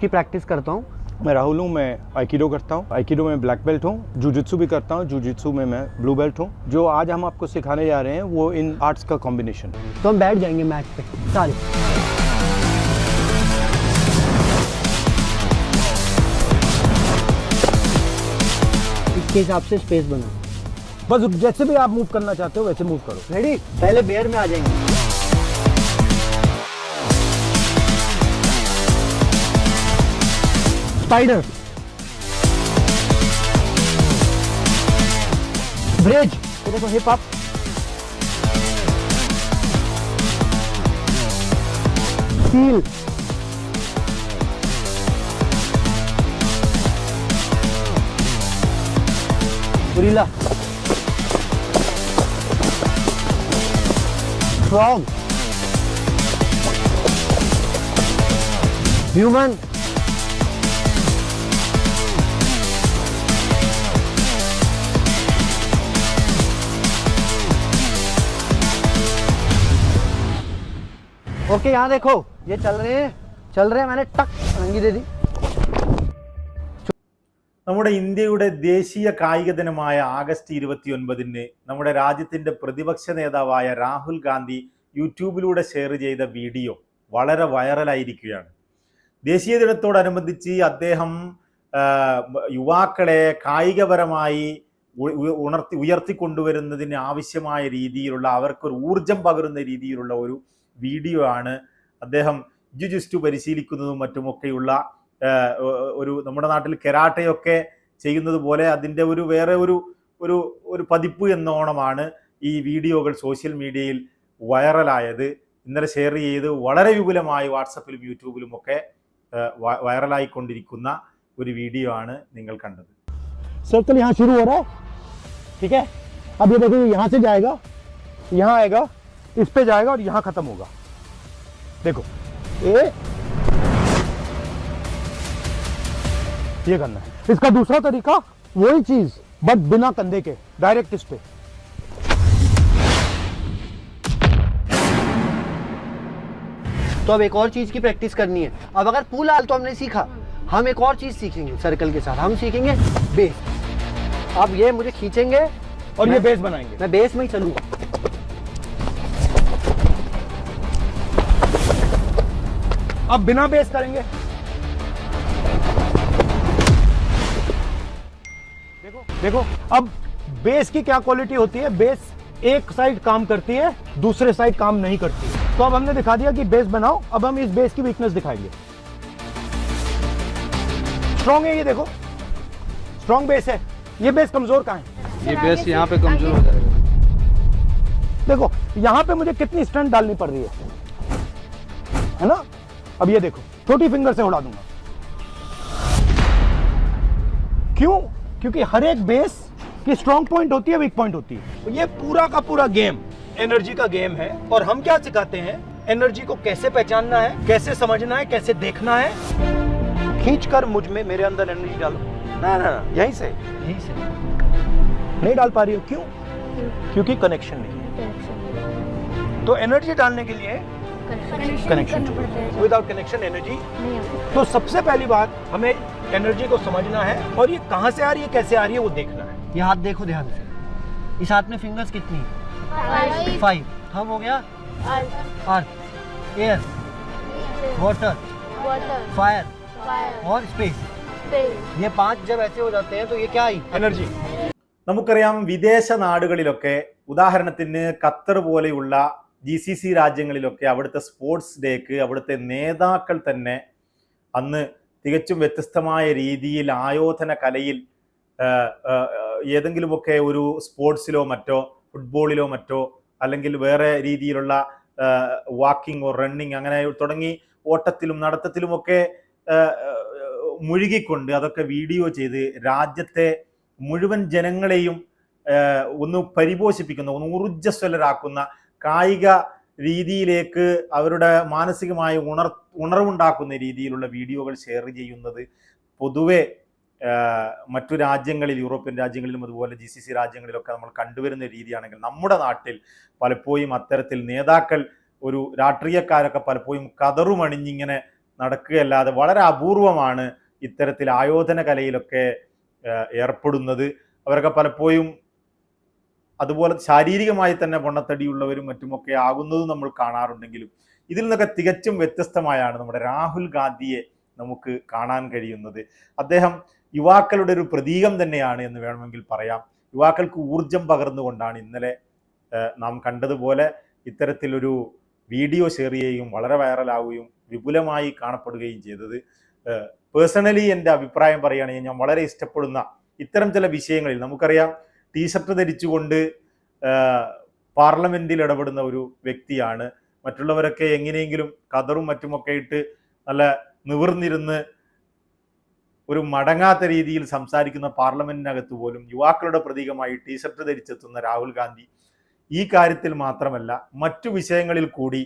की प्रैक्टिस करता हूँ। मैं राहुल हूँ मैं आइकिडो करता हूँ। आइकिडो में ब्लैक बेल्ट हूँ जूजित्सु भी करता हूँ जूजित्सु में मैं ब्लू बेल्ट हूँ। जो आज हम आपको सिखाने जा रहे हैं वो इन आर्ट्स का कॉम्बिनेशन तो हम बैठ जाएँगे मैट पे। सारे। इसके हिसाब से स्पेस बना बस जैसे भी आप मूव करना चाहते हो वैसे मूव करो। रेडी पहले बेयर में आ जाएँगे। स्पाइडर ब्रिज तो देखो hip up steel gorilla frog human okay यहाँ देखो ये चल रहे हैं चल रहे हैं मैंने टक रंगी दे दी നമ്മുടെ ഇന്ത്യയുടെ ദേശീയ കായിക ദിനമായ ആഗസ്റ്റ് ഇരുപത്തി ഒൻപതിന് നമ്മുടെ രാജ്യത്തിന്റെ പ്രതിപക്ഷ നേതാവായ രാഹുൽ ഗാന്ധി യൂട്യൂബിലൂടെ ഷെയർ ചെയ്ത വീഡിയോ വളരെ വൈറലായിരിക്കുകയാണ് ദേശീയ ദിനത്തോടനുബന്ധിച്ച് അദ്ദേഹം ആ, യുവാക്കളെ കായികപരമായി ഉ- ഉ- ഉണർത്തി ഉയർത്തിക്കൊണ്ടുവരുന്നതിന് ആവശ്യമായ രീതിയിലുള്ള അവർക്കൊരു ഊർജം പകരുന്ന രീതിയിലുള്ള ഒരു വീഡിയോ ആണ് അദ്ദേഹം ജുജുസ്റ്റു പരിശീലിക്കുന്നതും മറ്റുമൊക്കെയുള്ള ആ, ഒരു നമ്മുടെ നാട്ടിൽ കെരാട്ടയൊക്കെ ചെയ്യുന്നത് പോലെ അതിൻ്റെ ഒരു വേറെ ഒരു ഒരു ഒരു പതിപ്പ് എന്നോണമാണ് ഈ വീഡിയോകൾ സോഷ്യൽ മീഡിയയിൽ വൈറലായത് ഇന്നലെ ഷെയർ ചെയ്ത് വളരെ വിപുലമായി വാട്സപ്പിലും യൂട്യൂബിലും ഒക്കെ ആ, വ- വൈറലായിക്കൊണ്ടിരിക്കുന്ന ഒരു വീഡിയോ ആണ് നിങ്ങൾ കണ്ടത് सर्कल यहाँ शुरू हो रहा है ठीक है अब ये देखो ये यहाँ से जाएगा यहाँ आएगा इस पे जाएगा और यहाँ खत्म होगा। देखो ये ये करना है। इसका दूसरा तरीका वही चीज़ बट बिना कंधे के डायरेक्ट इस पे। तो अब एक और चीज़ की प्रैक्टिस करनी है। अब अगर पुल आल तो हमने सीखा। हम एक और चीज़ सीखेंगे सर्कल के साथ। हम सीखेंगे बेस अब ये मुझे खींचेंगे और ये बेस बनाएँगे। मैं बेस में ही चलूँगा। अब बिना बेस करेंगे। देखो देखो अब बेस की क्या क्वालिटी होती है? बेस एक साइड काम करती है दूसरे साइड काम नहीं करती। है तो अब हमने दिखा दिया कि बेस बनाओ अब हम इस बेस की वीकनेस दिखाएँगे। स्ट्रॉन्ग है ये देखो। स्ट्रॉन्ग बेस है। ये बेस कमज़ोर कहाँ है? ये बेस यहाँ पे कमज़ोर हो जाएगा। देखो यहाँ पे मुझे कितनी स्ट्रेंथ डालनी पड़ रही है? है ना? अब ये देखो छोटी फिंगर से उड़ा दूँगा। क्यों? क्योंकि हर एक बेस की स्ट्रॉन्ग पॉइंट होती है वीक पॉइंट होती है। तो ये पूरा का पूरा गेम एनर्जी का गेम है। और हम क्या सिखाते हैं? एनर्जी को कैसे पहचानना है कैसे समझना है कैसे देखना है? खींच कर मुझमें मेरे अंदर एनर्जी डालो। ना ना यहीं से। यहीं से। नहीं डाल पा रही हो? क्यों? क्योंकि कनेक्शन नहीं है। तो एनर्जी डालने के लिए कनेक्शन विदाउट कनेक्शन एनर्जी तो सबसे पहली बात हमें एनर्जी को समझना है और ये कहाँ से आ रही है कैसे आ रही है वो देखना है ये हाथ देखो ध्यान से इस हाथ में फिंगर्स कितनी है फाइव थम हो गया अर्थ एयर वाटर फायर और स्पेस ये पांच जब ऐसे हो जाते हैं तो ये क्या आई एनर्जी നമുക്കറിയാം വിദേശ നാടുകളിലൊക്കെ ഉദാഹരണത്തിന് ഖത്തർ പോലെയുള്ള ജി സി സി രാജ്യങ്ങളിലൊക്കെ അവിടുത്തെ സ്പോർട്സ് ഡേക്ക് അവിടുത്തെ നേതാക്കൾ തന്നെ അന്ന് തികച്ചും വ്യത്യസ്തമായ രീതിയിൽ ആയോധന കലയിൽ ഏതെങ്കിലുമൊക്കെ ഒരു സ്പോർട്സിലോ മറ്റോ ഫുട്ബോളിലോ മറ്റോ അല്ലെങ്കിൽ വേറെ രീതിയിലുള്ള വാക്കിംഗ് ഓർ റണ്ണിങ് അങ്ങനെ തുടങ്ങി ഓട്ടത്തിലും നടത്തത്തിലുമൊക്കെ മുഴുകിക്കൊണ്ട് അതൊക്കെ വീഡിയോ ചെയ്ത് രാജ്യത്തെ മുഴുവൻ ജനങ്ങളെയും ഒന്ന് പരിപോഷിപ്പിക്കുന്ന ഒന്ന് ഊർജസ്വലരാക്കുന്ന കായിക രീതിയിലേക്ക് അവരുടെ മാനസികമായ ഉണർ ഉണർവുണ്ടാക്കുന്ന രീതിയിലുള്ള വീഡിയോകൾ ഷെയർ ചെയ്യുന്നത് പൊതുവെ മറ്റു രാജ്യങ്ങളിൽ യൂറോപ്യൻ രാജ്യങ്ങളിലും അതുപോലെ ജി സി സി രാജ്യങ്ങളിലൊക്കെ നമ്മൾ കണ്ടുവരുന്ന രീതിയാണെങ്കിൽ നമ്മുടെ നാട്ടിൽ പലപ്പോഴും അത്തരത്തിൽ നേതാക്കൾ ഒരു രാഷ്ട്രീയക്കാരൊക്കെ പലപ്പോഴും കതറുമണിഞ്ഞിങ്ങനെ നടക്കുകയല്ലാതെ വളരെ അപൂർവമാണ് ഇത്തരത്തിൽ ആയോധന കലയിലൊക്കെ ഏർപ്പെടുന്നത്. അവരൊക്കെ പലപ്പോഴും അതുപോലെ ശാരീരികമായി തന്നെ പൊണ്ണത്തടിയുള്ളവരും മറ്റുമൊക്കെ ആകുന്നതും നമ്മൾ കാണാറുണ്ടെങ്കിലും ഇതിൽ നിന്നൊക്കെ തികച്ചും വ്യത്യസ്തമായാണ് നമ്മുടെ രാഹുൽ ഗാന്ധിയെ നമുക്ക് കാണാൻ കഴിയുന്നത്. അദ്ദേഹം യുവാക്കളുടെ ഒരു പ്രതീകം തന്നെയാണ് എന്ന് വേണമെങ്കിൽ പറയാം. യുവാക്കൾക്ക് ഊർജം പകർന്നുകൊണ്ടാണ് ഇന്നലെ നാം കണ്ടതുപോലെ ഇത്തരത്തിലൊരു വീഡിയോ ഷെയർ ചെയ്യുകയും വളരെ വൈറലാവുകയും വിപുലമായി കാണപ്പെടുകയും ചെയ്തത്. പേഴ്സണലി എന്റെ അഭിപ്രായം പറയുകയാണെങ്കിൽ ഞാൻ വളരെ ഇഷ്ടപ്പെടുന്ന ഇത്തരം ചില വിഷയങ്ങളിൽ നമുക്കറിയാം ടീഷർട്ട് ധരിച്ചുകൊണ്ട് പാർലമെന്റിൽ ഇടപെടുന്ന ഒരു വ്യക്തിയാണ്. മറ്റുള്ളവരൊക്കെ എങ്ങനെയെങ്കിലും കതറും മറ്റുമൊക്കെ ഇട്ട് നല്ല നിവർന്നിരുന്ന് ഒരു മടങ്ങാത്ത രീതിയിൽ സംസാരിക്കുന്ന പാർലമെന്റിനകത്ത് പോലും യുവാക്കളുടെ പ്രതീകമായി ടീഷർട്ട് ധരിച്ചെത്തുന്ന രാഹുൽ ഗാന്ധി ഈ കാര്യത്തിൽ മാത്രമല്ല മറ്റു വിഷയങ്ങളിൽ കൂടി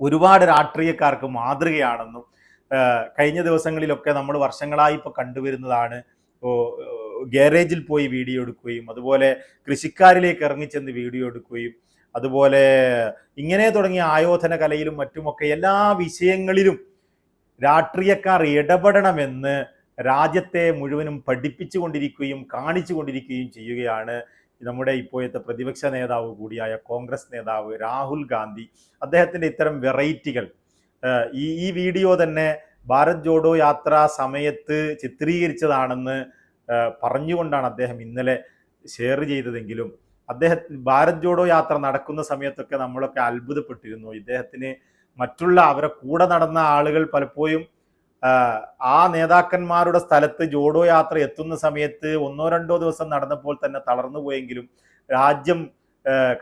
ഒരുപാട് രാഷ്ട്രീയക്കാർക്ക് മാതൃകയാണെന്നും കഴിഞ്ഞ ദിവസങ്ങളിലൊക്കെ നമ്മൾ വർഷങ്ങളായി ഇപ്പോൾ കണ്ടുവരുന്നതാണ്. ഗാരേജിൽ പോയി വീഡിയോ എടുക്കുകയും അതുപോലെ കൃഷിക്കാരിലേക്ക് ഇറങ്ങിച്ചെന്ന് വീഡിയോ എടുക്കുകയും അതുപോലെ ഇങ്ങനെ തുടങ്ങിയ ആയോധന കലയിലും മറ്റുമൊക്കെ എല്ലാ വിഷയങ്ങളിലും രാഷ്ട്രീയക്കാർ ഇടപെടണമെന്ന് രാജ്യത്തെ മുഴുവനും പഠിപ്പിച്ചു കൊണ്ടിരിക്കുകയും കാണിച്ചു കൊണ്ടിരിക്കുകയും ചെയ്യുകയാണ് നമ്മുടെ ഇപ്പോഴത്തെ പ്രതിപക്ഷ നേതാവ് കൂടിയായ കോൺഗ്രസ് നേതാവ് രാഹുൽ ഗാന്ധി. അദ്ദേഹത്തിന്റെ ഇത്തരം വെറൈറ്റികൾ ഈ ഈ വീഡിയോ തന്നെ ഭാരത് ജോഡോ യാത്ര സമയത്ത് ചിത്രീകരിച്ചതാണെന്ന് പറഞ്ഞുകൊണ്ടാണ് അദ്ദേഹം ഇന്നലെ ഷെയർ ചെയ്തതെങ്കിലും അദ്ദേഹം ഭാരത് ജോഡോ യാത്ര നടക്കുന്ന സമയത്തൊക്കെ നമ്മളൊക്കെ അത്ഭുതപ്പെട്ടിരുന്നു. ഇദ്ദേഹത്തിന് മറ്റുള്ള അവരെ കൂടെ നടന്ന ആളുകൾ പലപ്പോഴും ആ നേതാക്കന്മാരുടെ സ്ഥലത്ത് ജോഡോ യാത്ര എത്തുന്ന സമയത്ത് ഒന്നോ രണ്ടോ ദിവസം നടന്നപ്പോൾ തന്നെ തളർന്നു പോയെങ്കിലും രാജ്യം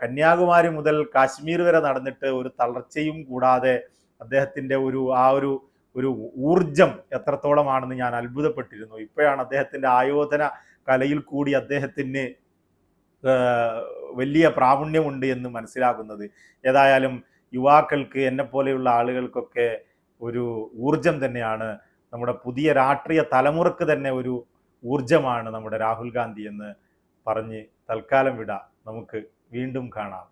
കന്യാകുമാരി മുതൽ കാശ്മീർ വരെ നടന്നിട്ട് ഒരു തളർച്ചയും കൂടാതെ അദ്ദേഹത്തിന്റെ ഒരു ആ ഒരു ഒരു ഊർജം എത്രത്തോളമാണെന്ന് ഞാൻ അത്ഭുതപ്പെട്ടിരുന്നു. ഇപ്പോഴാണ് അദ്ദേഹത്തിന്റെ ആയോധന കലയിൽ കൂടി അദ്ദേഹത്തിന് വലിയ പ്രാവീണ്യമുണ്ട് എന്ന് മനസ്സിലാകുന്നത്. ഏതായാലും യുവാക്കൾക്ക് എന്നെ പോലെയുള്ള ആളുകൾക്കൊക്കെ ഒരു ഊർജം തന്നെയാണ് നമ്മുടെ പുതിയ രാഷ്ട്രീയ തലമുറയ്ക്ക് തന്നെ ഒരു ഊർജമാണ് നമ്മുടെ രാഹുൽ ഗാന്ധി എന്ന് പറഞ്ഞ് തൽക്കാലം വിടാം. നമുക്ക് വീണ്ടും കാണാം.